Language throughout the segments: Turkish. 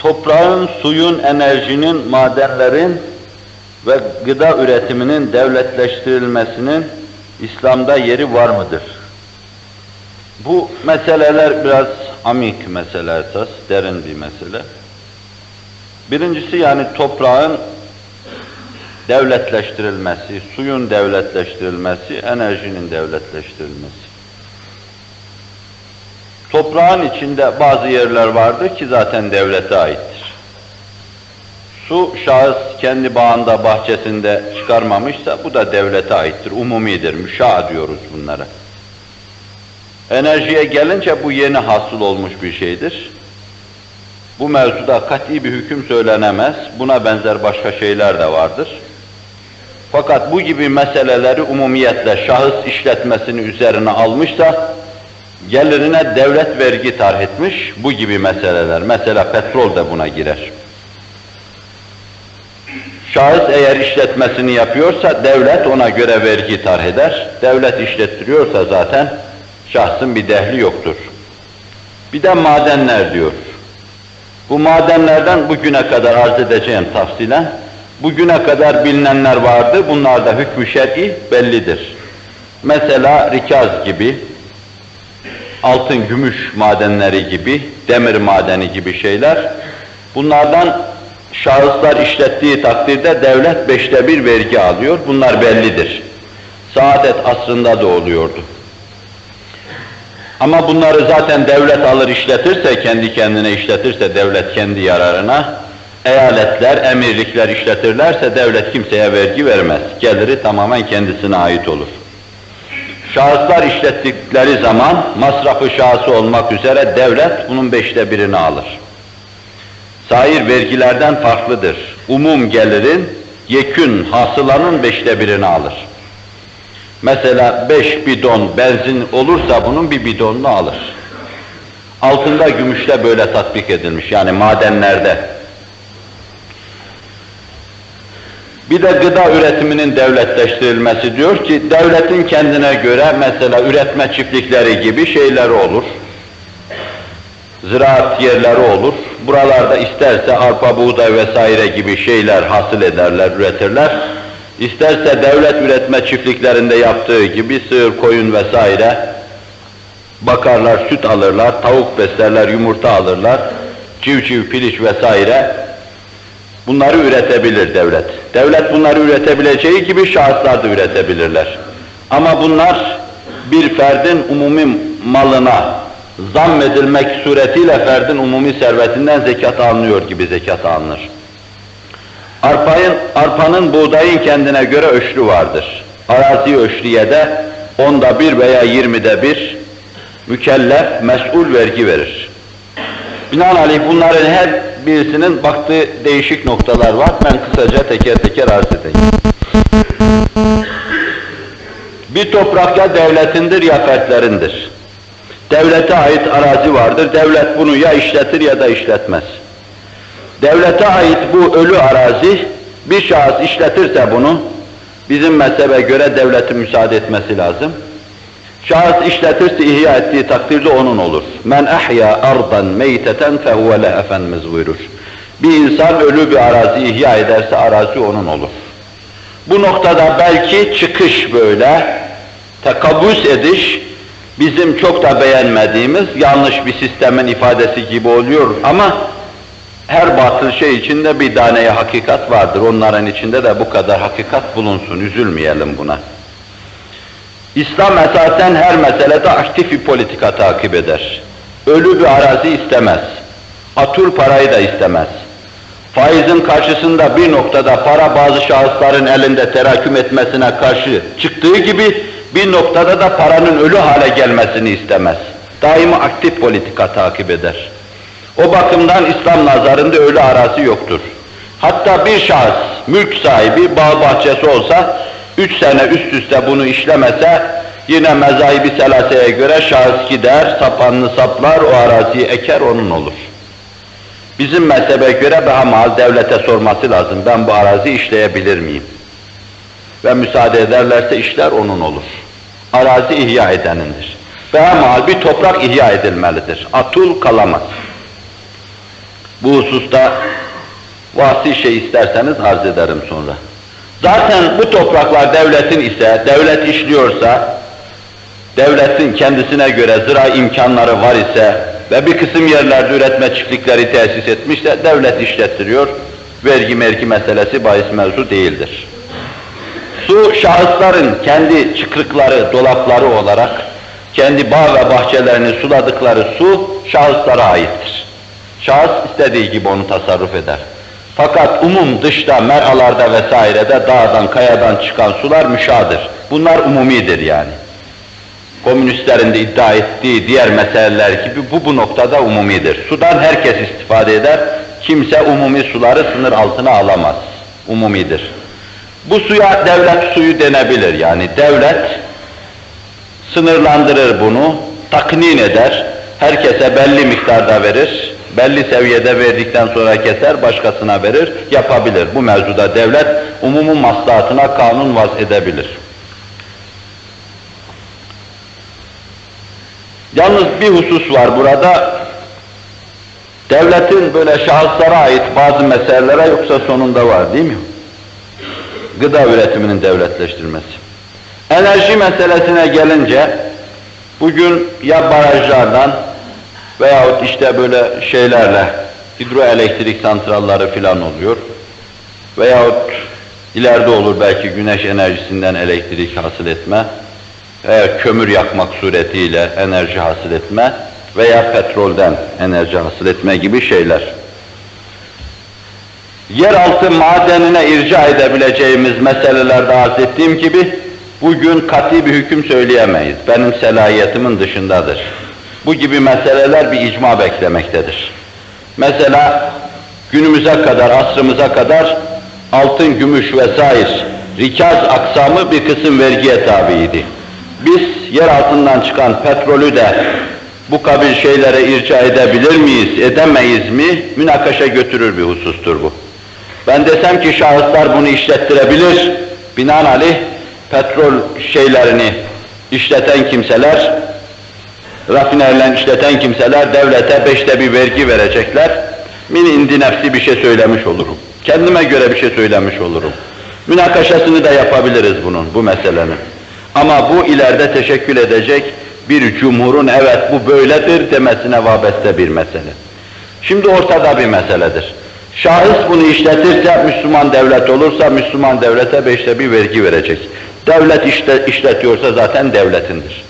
toprağın, suyun, enerjinin, madenlerin ve gıda üretiminin devletleştirilmesinin İslam'da yeri var mıdır? Bu meseleler biraz amik mesele esas, derin bir mesele. Birincisi yani toprağın devletleştirilmesi, suyun devletleştirilmesi, enerjinin devletleştirilmesi. Toprağın içinde bazı yerler vardır ki zaten devlete aittir. Su şahıs kendi bağında, bahçesinde çıkarmamışsa bu da devlete aittir, umumidir, müşa diyoruz bunlara. Enerjiye gelince bu yeni hasıl olmuş bir şeydir. Bu mevzuda kat'i bir hüküm söylenemez. Buna benzer başka şeyler de vardır. Fakat bu gibi meseleleri umumiyetle şahıs işletmesini üzerine almışsa, gelirine devlet vergi tarh etmiş, bu gibi meseleler. Mesela petrol de buna girer. Şahıs eğer işletmesini yapıyorsa, devlet ona göre vergi tarh eder. Devlet işlettiriyorsa zaten, şahsın bir dehli yoktur. Bir de madenler diyor. Bu madenlerden bugüne kadar arz edeceğim tafsilen, bugüne kadar bilinenler vardı, bunlar da hükmü şer'i bellidir. Mesela rikaz gibi, altın, gümüş madenleri gibi, demir madeni gibi şeyler, bunlardan şahıslar işlettiği takdirde devlet beşte bir vergi alıyor, bunlar bellidir. Saadet asrında da oluyordu. Ama bunları zaten devlet alır işletirse, kendi kendine işletirse devlet kendi yararına, eyaletler, emirlikler işletirlerse devlet kimseye vergi vermez. Geliri tamamen kendisine ait olur. Şahıslar işlettikleri zaman masrafı şahsı olmak üzere devlet bunun beşte birini alır. Sair vergilerden farklıdır. Umum gelirin, yekün hasılanın beşte birini alır. Mesela beş bidon benzin olursa bunun bir bidonunu alır. Altında gümüşle böyle tatbik edilmiş yani madenlerde. Bir de gıda üretiminin devletleştirilmesi diyor ki devletin kendine göre mesela üretme çiftlikleri gibi şeyleri olur. Ziraat yerleri olur. Buralarda isterse arpa, buğday vesaire gibi şeyler hasıl ederler, üretirler. İsterse devlet üretme çiftliklerinde yaptığı gibi sığır, koyun vesaire bakarlar, süt alırlar, tavuk beslerler, yumurta alırlar, civciv, piliç vesaire bunları üretebilir devlet. Devlet bunları üretebileceği gibi şahıslar da üretebilirler. Ama bunlar bir ferdin umumi malına zammedilmek suretiyle ferdin umumi servetinden zekat alınıyor gibi zekat alınır. Arpayın, arpanın buğdayın kendine göre ölçülü vardır. Arazi ölçlüye de onda bir veya yirmide bir mükellef, mesul vergi verir. Binaenaleyh bunların her birisinin baktığı değişik noktalar var. Ben kısaca teker teker arz edeyim. Bir toprak ya devletindir ya fertlerindir. Devlete ait arazi vardır. Devlet bunu ya işletir ya da işletmez. Devlete ait bu ölü arazi bir şahıs işletirse bunu bizim mezhebe göre devletin müsaade etmesi lazım. Şahıs işletirse ihya ettiği takdirde onun olur. Men ahya ardan meyteten fehuve le efendimiz buyurur. Bir insan ölü bir arazi ihya ederse arazi onun olur. Bu noktada belki çıkış böyle, tekabbüs ediş, bizim çok da beğenmediğimiz yanlış bir sistemin ifadesi gibi oluyor ama her batıl şey içinde bir taneye hakikat vardır. Onların içinde de bu kadar hakikat bulunsun. Üzülmeyelim buna. İslam esasen her meselede aktif bir politika takip eder. Ölü bir arazi istemez. Atur parayı da istemez. Faizin karşısında bir noktada para bazı şahısların elinde teraküm etmesine karşı çıktığı gibi bir noktada da paranın ölü hale gelmesini istemez. Daima aktif politika takip eder. O bakımdan İslam nazarında öyle arası yoktur. Hatta bir şahıs, mülk sahibi, bağ bahçesi olsa, üç sene üst üste bunu işlemese, yine mezaibi selaseye göre şahıs gider, sapanını saplar, o araziyi eker, onun olur. Bizim mezhebe göre behamal devlete sorması lazım, ben bu arazi işleyebilir miyim? Ve müsaade ederlerse işler onun olur. Arazi ihya edenindir. Behamal bir toprak ihya edilmelidir. Atul kalamaz. Bu hususta vasi şey isterseniz arz ederim sonra. Zaten bu topraklar devletin ise, devlet işliyorsa, devletin kendisine göre zira imkanları var ise ve bir kısım yerlerde üretme çiftlikleri tesis etmişse devlet işlettiriyor. Vergi mergi meselesi bahis mevzu değildir. Su şahısların kendi çıkrıkları, dolapları olarak kendi bağ ve bahçelerini suladıkları su şahıslara aittir. Şahıs istediği gibi onu tasarruf eder. Fakat umum dışta, meralarda vesairede dağdan, kayadan çıkan sular müşadır. Bunlar umumidir yani. Komünistlerin de iddia ettiği diğer meseleler gibi bu bu noktada umumidir. Sudan herkes istifade eder. Kimse umumi suları sınır altına alamaz. Umumidir. Bu suya devlet suyu denebilir yani. Devlet sınırlandırır bunu, taknin eder, herkese belli miktarda verir, belli seviyede verdikten sonra keser, başkasına verir, yapabilir. Bu mevzuda devlet umumun maslahatına kanun vaz edebilir. Yalnız bir husus var burada. Devletin böyle şahıslara ait bazı meselelere yoksa sonunda var değil mi? Gıda üretiminin devletleştirilmesi. Enerji meselesine gelince bugün ya barajlardan veyahut işte böyle şeylerle hidroelektrik santralları filan oluyor veyahut ileride olur belki güneş enerjisinden elektrik hasıl etme veya kömür yakmak suretiyle enerji hasıl etme veya petrolden enerji hasıl etme gibi şeyler. Yeraltı madenine irca edebileceğimiz meselelerde arz ettiğim gibi bugün kat'i bir hüküm söyleyemeyiz. Benim selahiyetimin dışındadır. Bu gibi meseleler bir icma beklemektedir. Mesela günümüze kadar, asrımıza kadar altın, gümüş vesaire rikaz aksamı bir kısım vergiye tabiydi. Biz yer altından çıkan petrolü de bu kabil şeylere irca edebilir miyiz, edemeyiz mi? Münakaşa götürür bir husustur bu. Ben desem ki şahıslar bunu işlettirebilir, binaenaleyh petrol şeylerini işleten kimseler, rafinerlerini işleten kimseler devlete beşte bir vergi verecekler. Min indi nefsi bir şey söylemiş olurum. Kendime göre bir şey söylemiş olurum. Münakaşasını da yapabiliriz bunun, bu meselenin. Ama bu ileride teşekkül edecek bir cumhurun evet bu böyledir demesine vabeste bir mesele. Şimdi ortada bir meseledir. Şahıs bunu işletirse, Müslüman devlet olursa, Müslüman devlete beşte bir vergi verecek. Devlet işte, işletiyorsa zaten devletindir.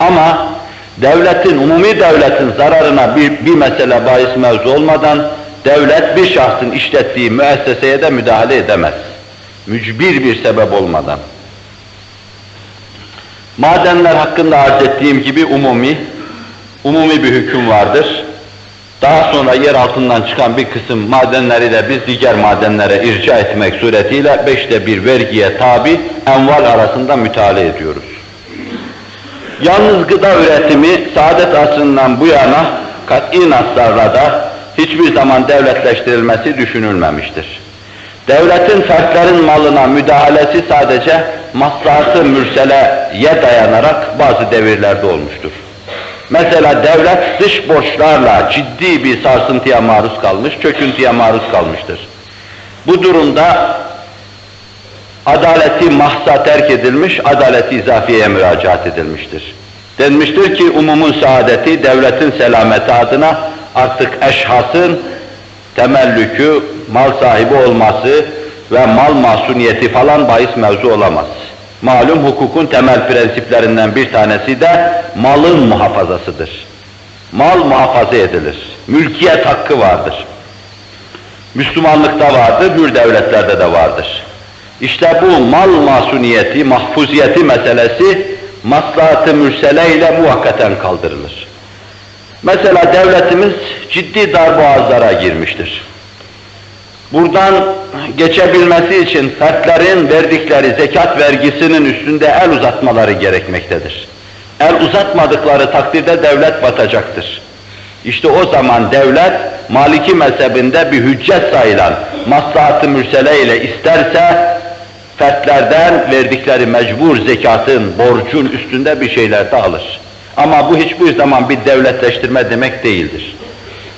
Ama devletin, umumi devletin zararına bir, bir mesele bahis mevzu olmadan, devlet bir şahsın işlettiği müesseseye de müdahale edemez. Mücbir bir sebep olmadan. Madenler hakkında arz ettiğim gibi umumi, umumi bir hüküm vardır. Daha sonra yer altından çıkan bir kısım madenleri de biz diğer madenlere irca etmek suretiyle beşte bir vergiye tabi enval arasında müteala ediyoruz. Yalnız gıda üretimi saadet asrından bu yana kat'i naslarla da hiçbir zaman devletleştirilmesi düşünülmemiştir. Devletin fertlerin malına müdahalesi sadece maslahatı mürseleye dayanarak bazı devirlerde olmuştur. Mesela devlet dış borçlarla ciddi bir sarsıntıya maruz kalmış, çöküntüye maruz kalmıştır. Bu durumda adaleti mahsa terk edilmiş, adaleti izafiyeye müracaat edilmiştir. Denmiştir ki umumun saadeti, devletin selameti adına artık eşhasın temellükü, mal sahibi olması ve mal masuniyeti falan bahis mevzu olamaz. Malum hukukun temel prensiplerinden bir tanesi de malın muhafazasıdır. Mal muhafaza edilir. Mülkiyet hakkı vardır. Müslümanlıkta vardır, hür devletlerde de vardır. İşte bu mal masuniyeti, mahfuziyeti meselesi maslahat-ı mürsele ile muhakkaten kaldırılır. Mesela devletimiz ciddi darboğazlara girmiştir. Buradan geçebilmesi için fertlerin verdikleri zekat vergisinin üstünde el uzatmaları gerekmektedir. El uzatmadıkları takdirde devlet batacaktır. İşte o zaman devlet Maliki mezhebinde bir hüccet sayılan maslahat-ı mürsele ile isterse fertlerden verdikleri mecbur zekatın, borcun üstünde bir şeyler de alır. Ama bu hiçbir zaman bir devletleştirme demek değildir.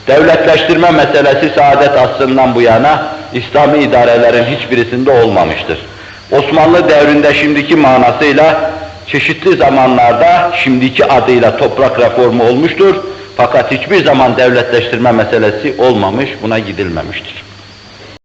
Devletleştirme meselesi saadet asrından bu yana İslami idarelerin hiçbirisinde olmamıştır. Osmanlı devrinde şimdiki manasıyla çeşitli zamanlarda şimdiki adıyla toprak reformu olmuştur. Fakat hiçbir zaman devletleştirme meselesi olmamış, buna gidilmemiştir.